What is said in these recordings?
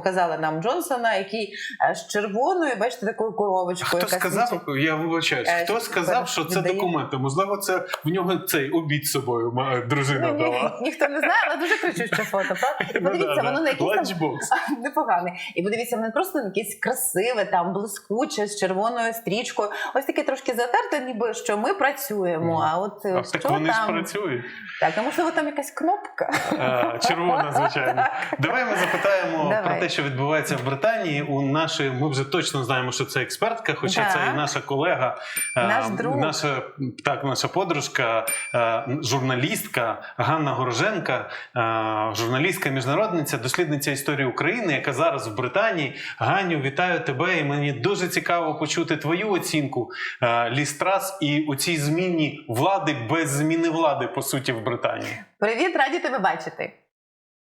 показали нам Джонсона, який е, з червоною, бачите, такою коробочкою. Хто сказав, світить. я вибачаюсь, Е, хто сказав, що це документи? Можливо, це в нього цей обід з собою дружина Ну, ні, ніхто не знає, але дуже кричуще фото. правда? Ну, Подивіться, воно на якійсь там непогане. І подивіться, воно просто якесь красиве, там блискуче з червоною стрічкою. Ось таке трошки затерте, ніби що ми працюємо. А от е, А що так вони ж працюють. Так, а можливо, там якась кнопка. А, червона, звичайно. Давай ми запитаємо Давай. про те, що відбувається в Британії. У нашої ми вже точно знаємо, що це експертка, хоча Так. це і наша колега, е, Наш друг. наша так, наша подружка, е, журналістка Ганна Гороженка, е, журналістка, міжнародниця, дослідниця історії України, яка зараз в Британії. Ганю, вітаю тебе! І мені дуже цікаво почути твою оцінку Лістрас і у цій зміні влади без зміни влади по суті в Британії. Привіт, раді тебе бачити.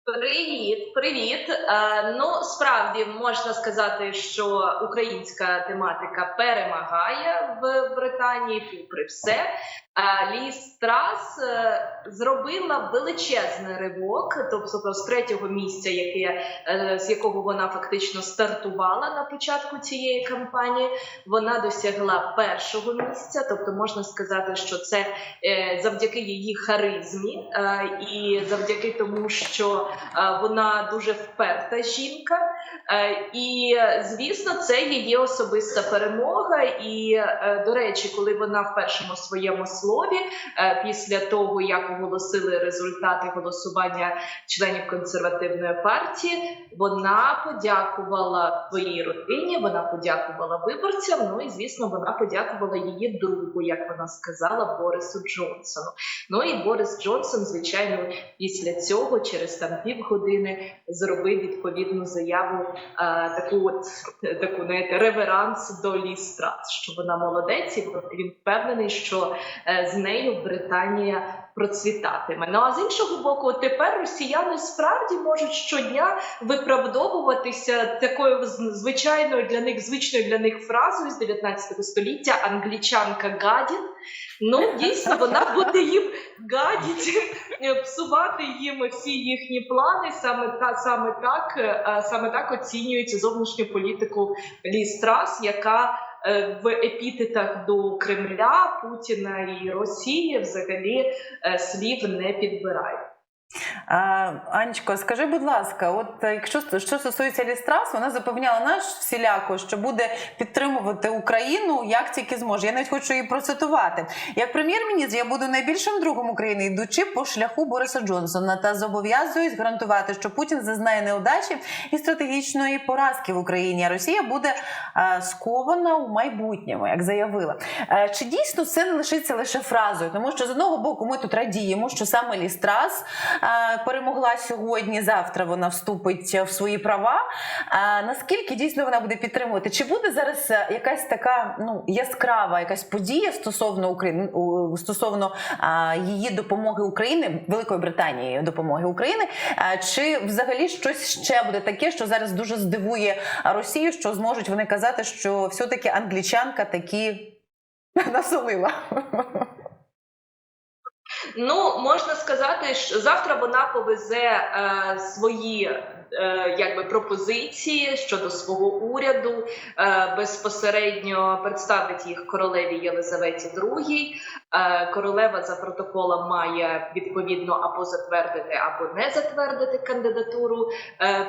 Привіт, привіт. Е, ну справді можна сказати, що українська тематика перемагає в Британії, попри все. Е, Ліс Трас е, зробила величезний ривок, тобто з третього місця, яке з якого вона фактично стартувала на початку цієї кампанії. Вона досягла першого місця, тобто можна сказати, що це завдяки її харизмі і завдяки тому, що вона дуже вперта жінка. Е, І е, звісно, це її особиста перемога. І е, до речі, коли вона в першому своєму слові, е, після того як оголосили результати голосування членів консервативної партії, вона подякувала своїй родині, вона подякувала виборцям. Ну і звісно, вона подякувала її другу, як вона сказала, Борису Джонсону. Ну і Борис Джонсон, звичайно, після цього, через там півгодини, зробив відповідну заяву, а, таку от таку знаєте, реверанс до Ліс Трас, що вона молодець, і він впевнений, що е, з нею Британія процвітатиме. Ну а з іншого боку, тепер росіяни справді можуть щодня виправдовуватися такою звичайною для них звичною для них фразою з 19 століття англічанка гадін. Ну дійсно вона буде їм гадіти, е, псувати їм всі їхні плани. Саме та саме так, е, саме так оцінюється зовнішню політику Лістрас, яка е, в епітетах до Кремля, Путіна і Росії взагалі слів не підбирає. Анечко, скажи, будь ласка, от е, якщо що стосується Лістрас, вона запевняла нас всіляко, що буде підтримувати Україну як тільки зможе. Я навіть хочу її процитувати. Як прем'єр-міністр, я буду найбільшим другом України, йдучи по шляху Бориса Джонсона, та зобов'язуюсь гарантувати, що Путін зазнає неудачі і стратегічної поразки в Україні. А Росія буде е, скована у майбутньому, як заявила. Е, чи дійсно це не лишиться лише фразою? Тому що з одного боку ми тут радіємо, що саме Лістрас перемогла сьогодні. Завтра вона вступить в свої права. А наскільки дійсно вона буде підтримувати? Чи буде зараз е, якась така ну яскрава якась подія стосовно України стосовно її допомоги України, Великої Британії допомоги України? Чи взагалі щось ще буде таке, що зараз дуже здивує Росію, що зможуть вони казати, що все-таки англічанка такі насолила? Ну можна сказати, що завтра вона повезе е, свої е, якби пропозиції щодо свого уряду, е, безпосередньо представить їх королеві Єлизаветі II. Е, королева за протоколом має відповідно або затвердити, або не затвердити кандидатуру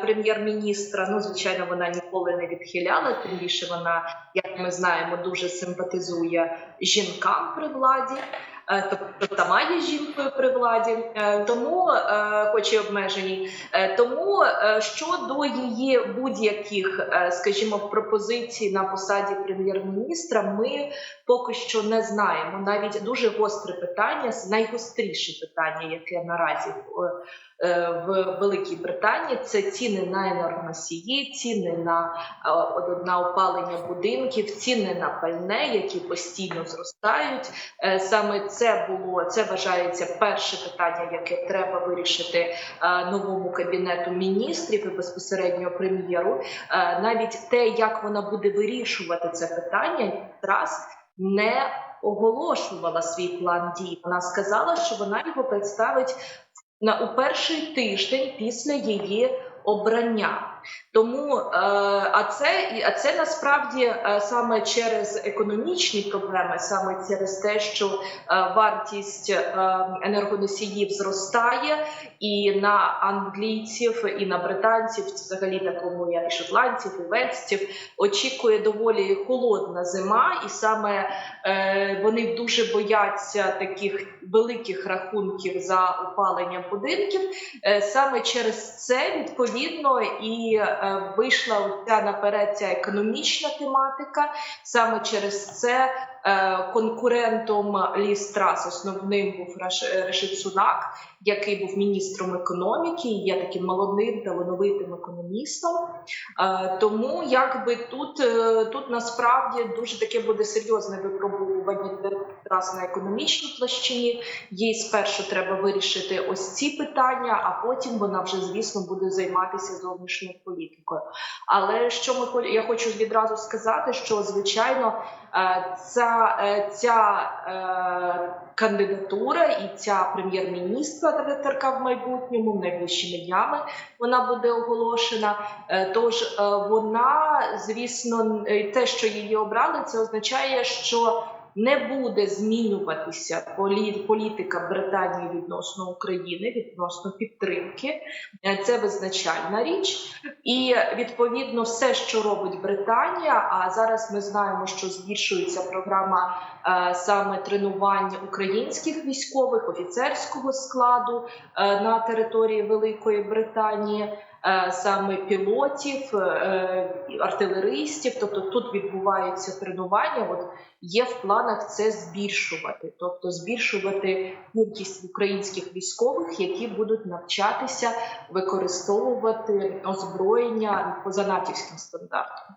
прем'єр-міністра. Ну, звичайно, вона ніколи не відхиляла, тим більше вона, як ми знаємо, дуже симпатизує жінкам при владі. Е, Тобто сама є жінкою при владі, Е, тому, е, хоч і обмежені, тому щодо її будь-яких, скажімо, пропозицій на посаді прем'єр-міністра, ми поки що не знаємо. Навіть дуже гостре питання, найгостріше питання, яке наразі в Великій Британії, це ціни на енергоносії, ціни на, е, на опалення будинків, ціни на пальне, які постійно зростають. Е, Саме це було це вважається перше питання, яке треба вирішити е, новому кабінету міністрів і безпосередньо прем'єру. Е, Навіть те, як вона буде вирішувати це питання, раз не оголошувала свій план дій. Вона сказала, що вона його представить на у перший тиждень після її обрання. Тому е, а це а це насправді е, саме через економічні проблеми, саме через те, що е, вартість енергоносіїв зростає, і на англійців, і на британців, взагалі такому як і шотландців, і вельсців, очікує доволі холодна зима, і саме вони дуже бояться таких великих рахунків за опалення будинків. Саме через це відповідно і вийшла ця наперед ця економічна тематика. Саме через це е, конкурентом Ліс Трас основним був Раш- Рашид Сунак, який був міністром економіки, є таким молодим талановитим економістом. Е, Тому якби тут, е, тут насправді дуже таке буде серйозне випробування для на економічній площині. Їй спершу треба вирішити ось ці питання, а потім вона вже, звісно, буде займатися зовнішньою політикою. Але що ми я хочу відразу сказати, що звичайно е, ця, е, ця е, кандидатура і ця прем'єр-міністра в майбутньому, найближчими днями вона буде оголошена. Е, Тож е, вона, звісно, те, що її обрали, це означає, що не буде змінюватися полі- політика Британії відносно України, відносно підтримки. Е, Це визначальна річ. І відповідно все, що робить Британія. А зараз ми знаємо, що збільшується програма е, саме тренувань українських військових офіцерського складу е, на території Великої Британії. Е, Саме пілотів, е, артилеристів, тобто тут відбуваються тренування. От є в планах це збільшувати, тобто збільшувати кількість українських військових, які будуть навчатися використовувати озброєння поза натівським стандартом.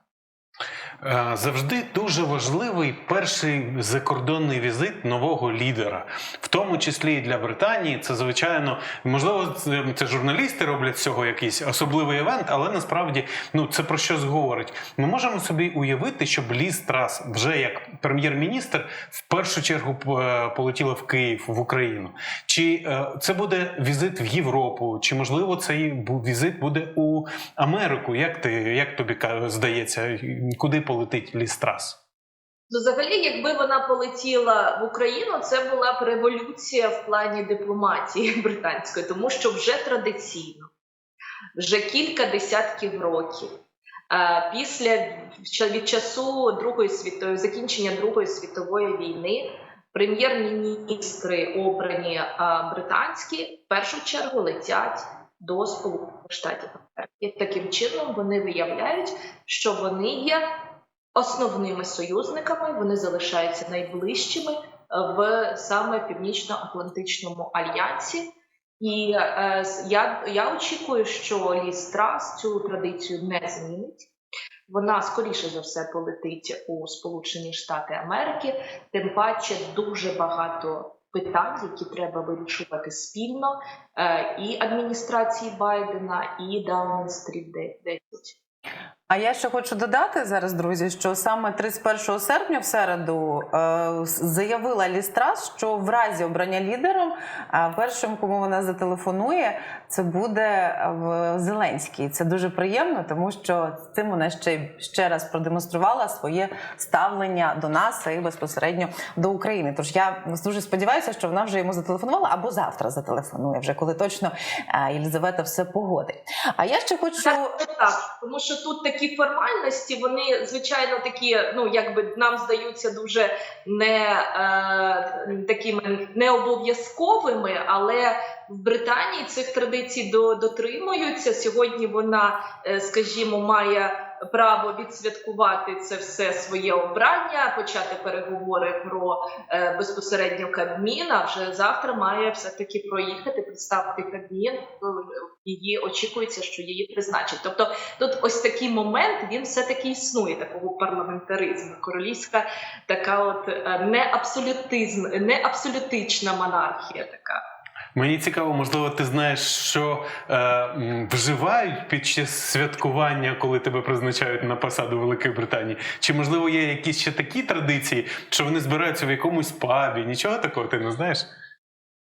Е, Завжди дуже важливий перший закордонний візит нового лідера, в тому числі і для Британії. Це звичайно можливо, це, журналісти роблять цього якийсь особливий івент, але насправді ну це про що говорить. Ми можемо собі уявити, щоб Ліз Трас вже як прем'єр-міністр в першу чергу е, полетіла в Київ в Україну. Чи е, це буде візит в Європу, чи можливо цей візит буде у Америку? Як ти як тобі здається, куди полетить Ліз Трас? Ну, взагалі, якби вона полетіла в Україну, це була б революція в плані дипломатії британської, тому що вже традиційно, вже кілька десятків років. Після від часу Другої світової закінчення Другої світової війни прем'єр-міністри обрані британські в першу чергу летять до Сполучених Штатів Америки. Таким чином вони виявляють, що вони є основними союзниками, вони залишаються найближчими е, в саме Північно-Атлантичному альянсі. І е, я, я очікую, що Ліс Трас цю традицію не змінить. Вона скоріше за все полетить у Сполучені Штати Америки, тим паче дуже багато питань, які треба вирішувати спільно, е, і адміністрації Байдена, і Даунінг Стріт 10. А я ще хочу додати зараз, друзі, що саме 31 серпня в середу е, заявила Лістрас, що в разі обрання лідером е, першим, кому вона зателефонує, це буде е, в Зеленський. Це дуже приємно, тому що цим вона ще ще раз продемонструвала своє ставлення до нас і безпосередньо до України. Тож я дуже сподіваюся, що вона вже йому зателефонувала або завтра зателефонує, вже коли точно Єлизавета все погодить. А я ще хочу. Так, тому що тут такі формальності, вони звичайно такі, ну якби нам здаються дуже не е, такими не обов'язковими, але в Британії цих традицій до, дотримуються. Сьогодні вона, е, скажімо, має право відсвяткувати це все своє обрання, почати переговори про е, безпосередньо Кабмін, а вже завтра має все-таки проїхати, представити Кабмін. е, Її очікується, що її призначать. Тобто тут ось такий момент він все-таки існує такого парламентаризму. Королівська така, от е, не абсолютизм, не абсолютична монархія така. Мені цікаво, можливо, ти знаєш, що е, вживають під час святкування, коли тебе призначають на посаду Великої Британії? Чи можливо є якісь ще такі традиції, що вони збираються в якомусь пабі? Нічого такого ти не знаєш?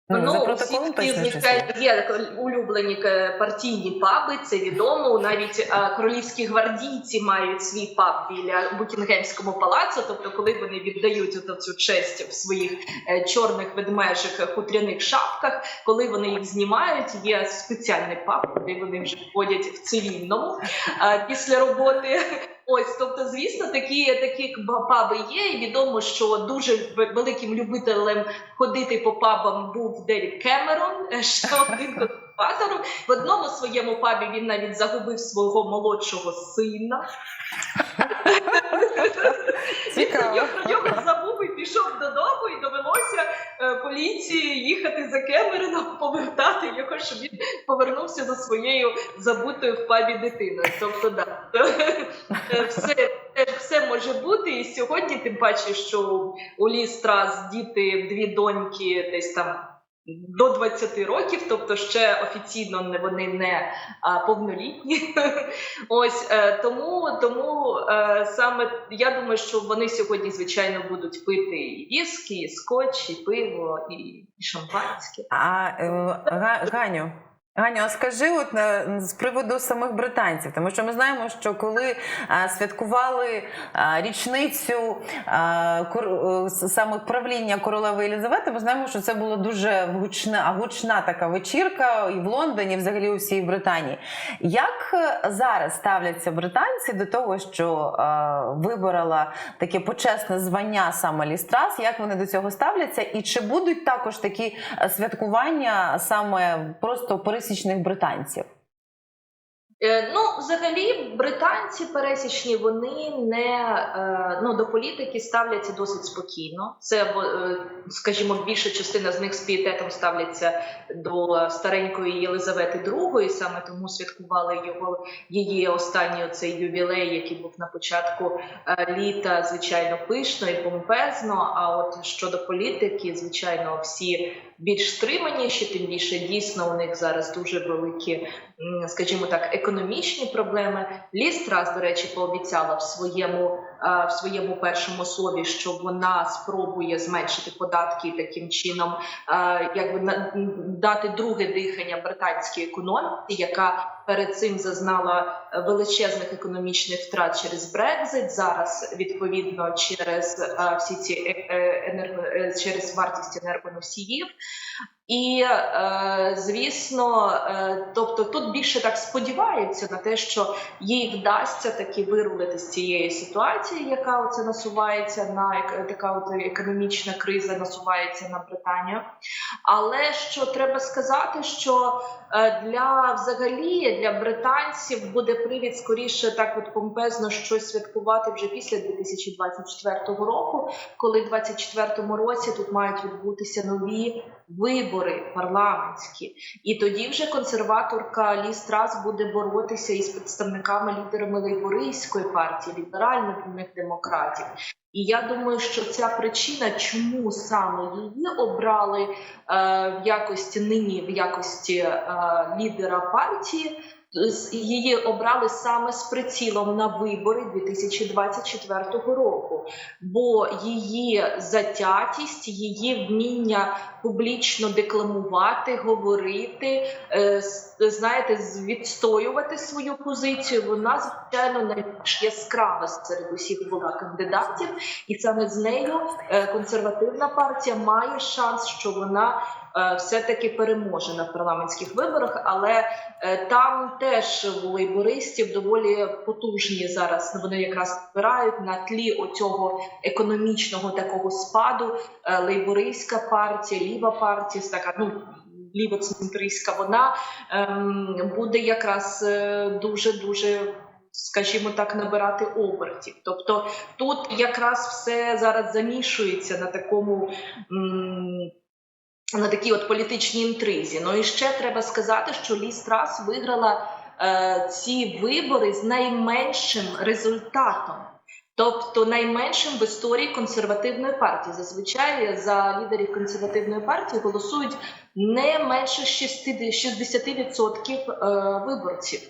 Ну, за протоколом всі, всі, є улюблені е, партійні паби, це відомо. Навіть е, королівські гвардійці мають свій паб біля Букінгемського палацу. Тобто, коли вони віддають ото цю честь в своїх е, чорних ведмежих хутряних шапках, коли вони їх знімають, є спеціальний паб, де вони вже ходять в цивільному е, після роботи. Ось, тобто, звісно, такі такі паби є. І відомо, що дуже великим любителем ходити по пабам був Девід Кемерон, е, ще один консерватор. В одному своєму пабі він навіть загубив свого молодшого сина. Цікаво. Він нього забув і пішов додому, і довелося е, поліції їхати за Кемероном, повертати його, щоб він повернувся за своєю забутою в пабі дитиною. Тобто, да, е, все, теж все може бути. І сьогодні, тим паче, що у Лі Страс діти, дві доньки, десь там. До 20 років, тобто ще офіційно вони не а, повнолітні. Ось е, тому, тому е, саме я думаю, що вони сьогодні звичайно будуть пити і віскі, і скотч, і пиво, і, шампанське. А е, Га- Ганю. Ганю, а скажи, от е, з приводу самих британців, тому що ми знаємо, що коли е, святкували е, річницю саме правління королеви Єлизавети, ми знаємо, що це була дуже гучна, гучна така вечірка і в Лондоні, і взагалі у всій Британії. Як зараз ставляться британці до того, що виборола таке почесне звання саме Лістрас? Як вони до цього ставляться? І чи будуть також такі святкування саме просто пересічних британців? Е, Ну, взагалі, британці пересічні вони не е, ну до політики ставляться досить спокійно. Це е, скажімо, більша частина з них з пієтетом ставляться до старенької Єлизавети II, саме тому святкували його її останній оцей ювілей, який був на початку літа, звичайно, пишно і помпезно. А от щодо політики, звичайно, всі більш стриманіші, тим більше дійсно у них зараз дуже великі скажімо так, економічні проблеми. Ліс Трас, до речі, пообіцяла в своєму в своєму першому слові, що вона спробує зменшити податки таким чином, е, якби дати друге дихання британській економіці, яка перед цим зазнала е, величезних економічних втрат через Брекзит. Зараз відповідно через е, всі ці е- е, енерго е, через вартість енергоносіїв. І е, звісно, е, тобто тут більше так сподіваються на те, що їй вдасться таки вирулити з цієї ситуації, яка оце насувається на така от економічна криза, насувається на Британію. Але що треба сказати, що для взагалі для британців буде привід скоріше так от помпезно щось святкувати вже після 2024 року, коли в 2024 році тут мають відбутися нові вибори парламентські, і тоді вже консерваторка Лі Страс буде боротися із представниками лідерами лейбористської партії, ліберальних демократів. І я думаю, що ця причина, чому саме її обрали е, в якості нині, в якості е, лідера партії, її обрали саме з прицілом на вибори 2024 року, бо її затятість, її вміння публічно декламувати, говорити, е, знаєте, відстоювати свою позицію. Вона звичайно найбільш яскрава серед усіх була кандидатів, і саме з нею е, консервативна партія має шанс, що вона. Е, Все-таки переможе на парламентських виборах, але е, там теж у лейбористів доволі потужні зараз. Вони якраз збирають на тлі оцього економічного такого спаду. Е, Лейбористська партія, ліва партія, така ну лівоцентристська, вона ем, буде якраз дуже дуже. Скажімо так, набирати обертів. Тобто тут якраз все зараз замішується на такому м, на такій от політичній інтризі. Ну і ще треба сказати, що Лі Страс виграла е, ці вибори з найменшим результатом. Тобто найменшим в історії консервативної партії. Зазвичай за лідерів консервативної партії голосують не менше 60, 60% е, виборців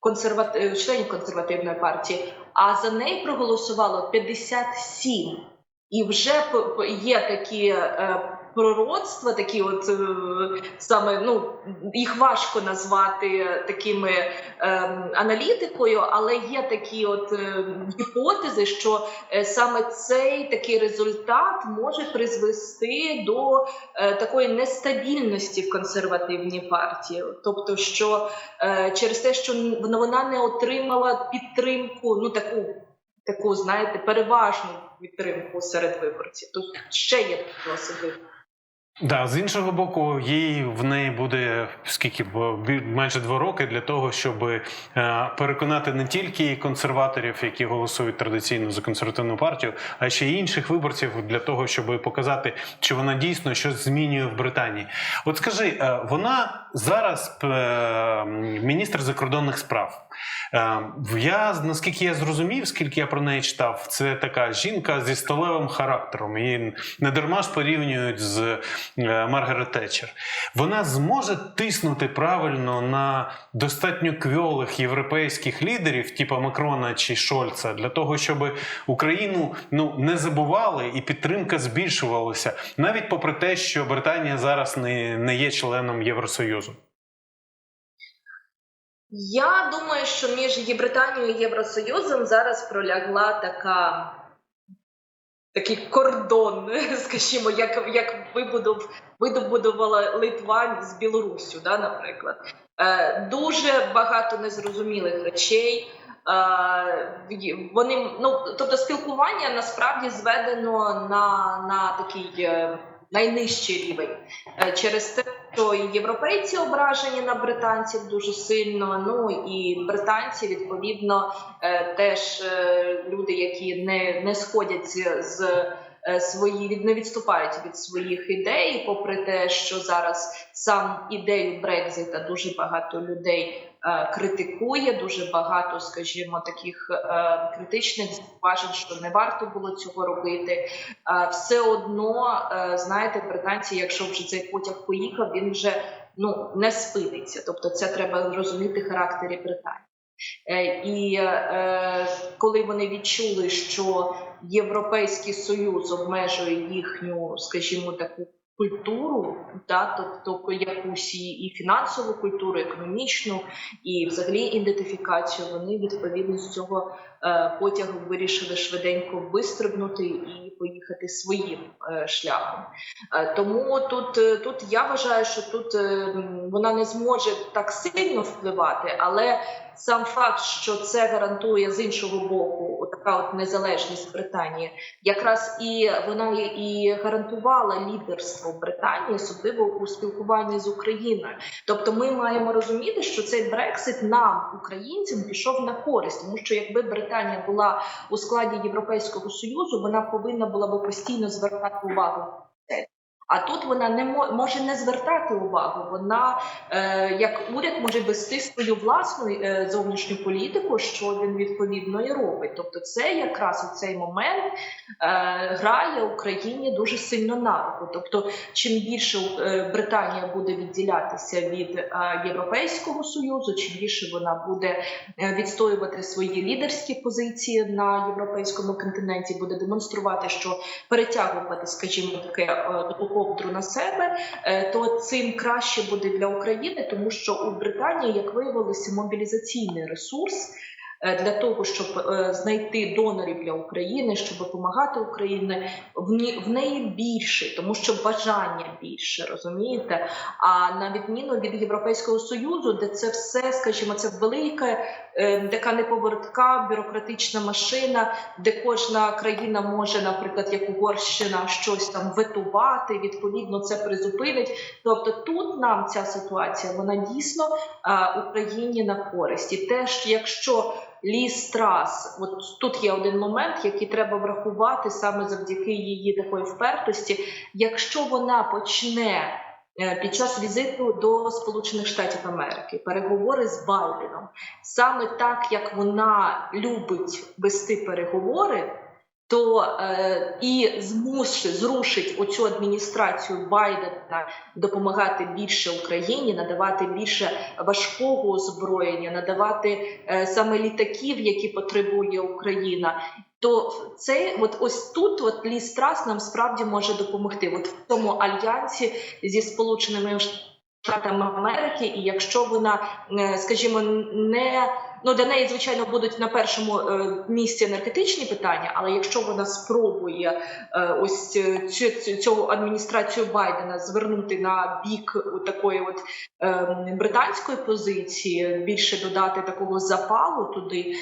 консервати... членів консервативної партії, а за неї проголосувало 57. І вже є такі е, пророцтва, такі от е, саме ну їх важко назвати такими ем, аналітикою, але є такі от е, гіпотези, що е, саме цей такий результат може призвести до е, такої нестабільності в консервативній партії, тобто, що е, через те, що вона не отримала підтримку, ну таку. Таку, знаєте, переважну підтримку серед виборців. Тут ще є особливі. Да, з іншого боку, їй в неї буде скільки майже два роки для того, щоб е, переконати не тільки консерваторів, які голосують традиційно за консервативну партію, а ще й інших виборців для того, щоб показати, чи вона дійсно щось змінює в Британії. От скажи, е, вона зараз е, міністр закордонних справ. Е, Я наскільки я зрозумів, скільки я про неї читав, це така жінка зі сталевим характером. Її не дарма ж порівнюють з е, Маргарет Тетчер. Вона зможе тиснути правильно на достатньо квьолих європейських лідерів, типу Макрона чи Шольца, для того, щоб Україну ну не забували і підтримка збільшувалася, навіть попри те, що Британія зараз не, не є членом Євросоюзу. Я думаю, що між Є- Британією і Євросоюзом зараз пролягла така. Такий кордон, скажімо, як, як вибудов, видобудувала Литва з Білоруссю, да, наприклад. Е, дуже багато незрозумілих речей. Е, вони, ну, тобто спілкування насправді зведено на, на такий е, найнижчий рівень. Е, через те, що і європейці ображені на британців дуже сильно. Ну і британці відповідно е, теж е, люди, які не, не сходять з, е, свої не відступають від своїх ідей, попри те, що зараз сам ідею Брекзита дуже багато людей критикує. Дуже багато, скажімо, таких е, критичних зауважень, що не варто було цього робити. Е, все одно, е, знаєте, британці, якщо вже цей потяг поїхав, він вже ну не спиниться. Тобто, це треба розуміти характері Британії. Е, І е, коли вони відчули, що Європейський Союз обмежує їхню, скажімо, таку культуру, да, тобто якусь і, фінансову культуру, економічну, і взагалі ідентифікацію, вони відповідно з цього е, потягу вирішили швиденько вистрибнути і поїхати своїм е, шляхом. Е, Тому тут, е, тут я вважаю, що тут вона не зможе так сильно впливати, але сам факт, що це гарантує з іншого боку, така от незалежність Британії, якраз і вона і гарантувала лідерство Британії, особливо у спілкуванні з Україною. Тобто, ми маємо розуміти, що цей Брексит нам, українцям, пішов на користь, тому що якби Британія була у складі Європейського союзу, вона повинна була би постійно звертати увагу. А тут вона не мо- може не звертати увагу. Вона е, як уряд може вести свою власну е, зовнішню політику, що він відповідно і робить. Тобто, це якраз у цей момент е, грає Україні дуже сильно на руку. Тобто, чим більше Британія буде відділятися від Європейського союзу, чим більше вона буде відстоювати свої лідерські позиції на європейському континенті, буде демонструвати, що перетягувати, скажімо, таке е, ковдру на себе, е, то цим краще буде для України, тому що у Британії, як виявилося, мобілізаційний ресурс. е, Для того щоб е, знайти донорів для України, щоб допомагати Україні, в неї більше, тому що бажання більше, розумієте? А на відміну від Європейського союзу, де це все, скажімо, це велика, е, така неповоротка бюрократична машина, де кожна країна може, наприклад, як Угорщина, щось там ветувати. Відповідно, це призупинить. Тобто, тут нам ця ситуація вона дійсно Україні на користь. І теж, якщо Ліс Трас, от тут є один момент, який треба врахувати саме завдяки її такої впертості. Якщо вона почне е, під час візиту до Сполучених Штатів Америки переговори з Байденом, саме так як вона любить вести переговори, то е, і змусить зрушить оцю адміністрацію Байдена допомагати більше Україні, надавати більше важкого озброєння, надавати е, саме літаків, які потребує Україна. То це от ось тут, от Ліс Трас нам справді може допомогти. От в цьому альянсі зі Сполученими Штатами Америки, і якщо вона, е, скажімо, не ну для неї, звичайно, будуть на першому е, місці енергетичні питання, але якщо вона спробує е, ось цю, цю, адміністрацію Байдена звернути на бік такої от е, британської позиції, більше додати такого запалу туди,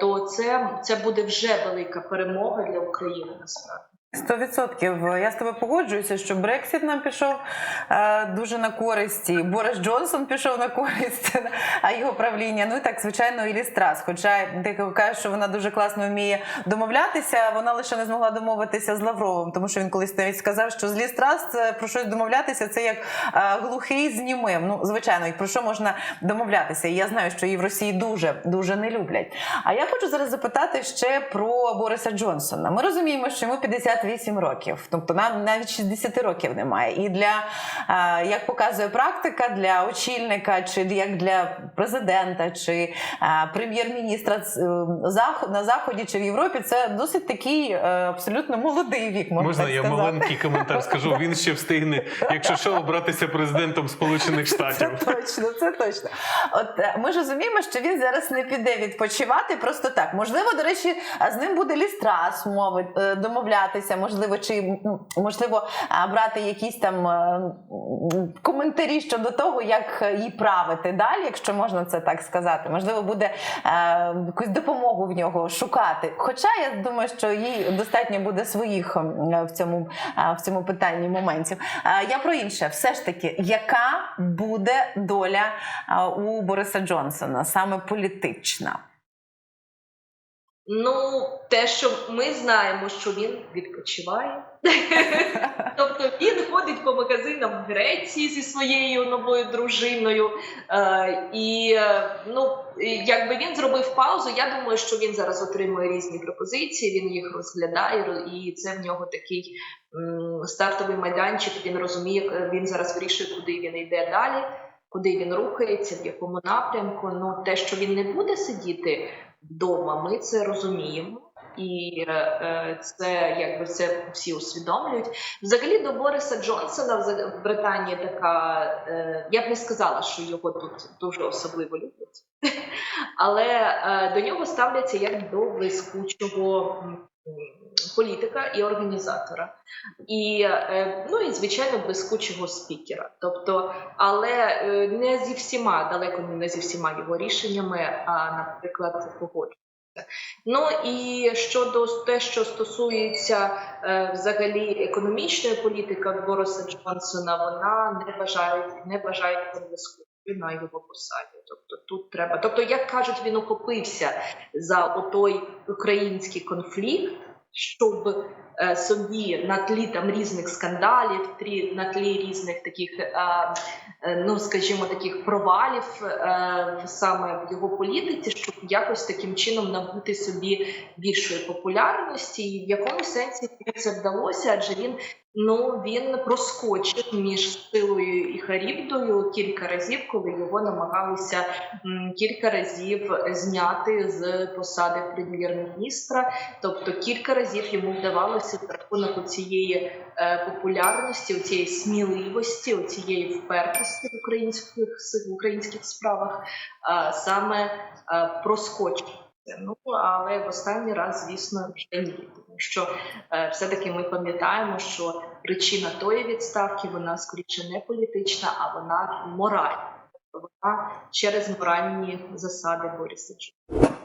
то це, це буде вже велика перемога для України насправді. Сто відсотків я з тобою погоджуюся, що Брексіт нам пішов е, дуже на користь, і Борис Джонсон пішов на користь, а його правління. Ну і так, звичайно, і Ліз Трас. Хоча ти кажеш, що вона дуже класно вміє домовлятися, вона лише не змогла домовитися з Лавровим, тому що він колись навіть сказав, що з Ліз Трас про щось домовлятися, це як е, глухий з німим. Ну, звичайно, і про що можна домовлятися? І я знаю, що її в Росії дуже дуже не люблять. А я хочу зараз запитати ще про Бориса Джонсона. Ми розуміємо, що йому 58 років, тобто нам навіть 60 років немає. І для е, як показує практика, для очільника, чи як для президента, чи е, прем'єр-міністра е, на заході чи в Європі, це досить такий абсолютно молодий вік. Можна, Можна так я сказати. маленький коментар скажу? Він ще встигне, якщо що, обратися президентом Сполучених Це Штатів. точно, це точно. От ми ж розуміємо, що він зараз не піде відпочивати просто так. Можливо, до речі, з ним буде лістрас мови е, домовлятися, можливо, чи можливо брати якісь там е, коментарі щодо того, як її правити далі, якщо можна це так сказати. Можливо, буде е, якусь допомогу в нього шукати. Хоча я думаю, що їй достатньо буде своїх в цьому, е, в цьому питанні моментів. Я про інше, все ж таки, яка буде доля у Бориса Джонсона, саме політична? Ну, те, що ми знаємо, що він відпочиває. тобто він ходить по магазинам в Греції зі своєю новою дружиною. Е, і е, ну, якби він зробив паузу, я думаю, що він зараз отримує різні пропозиції, він їх розглядає, і це в нього такий м, стартовий майданчик. Він розуміє, е, він зараз вирішує, куди він йде далі, куди він рухається, в якому напрямку. Ну, те, що він не буде сидіти вдома, ми це розуміємо. І е, це якби це всі усвідомлюють. Взагалі до Бориса Джонсона в Британії така. Е, я б не сказала, що його тут дуже особливо люблять, але е, до нього ставляться як до блискучого політика і організатора, і ну і звичайно блискучого спікера. Тобто, але не зі всіма, далеко не зі всіма його рішеннями, а наприклад, погоджується. Ну і щодо те, що стосується е, взагалі економічної політики Бориса Джонсона, вона не бажає не бажає блискучою на його посаді. Тобто тут треба, тобто, як кажуть, він охопився за отой український конфлікт, щоб собі на тлі там різних скандалів, на тлі різних таких, е, е, ну скажімо, таких провалів е, саме в його політиці, щоб якось таким чином набути собі більшої популярності, і в якомусь сенсі це вдалося, адже він ну він проскочив між силою і Харібдою кілька разів, коли його намагалися кілька разів зняти з посади прем'єр-міністра. Тобто кілька разів йому вдавалося за рахунок цієї е, популярності, цієї сміливості, цієї впертості в українських в українських справах, е, саме е, проскочити. Ну але в останній раз, звісно, вже ні, тому що е, все-таки ми пам'ятаємо, що причина тої відставки вона скоріше не політична, а вона моральна. Вона через моральні засади Бориса Джонсона.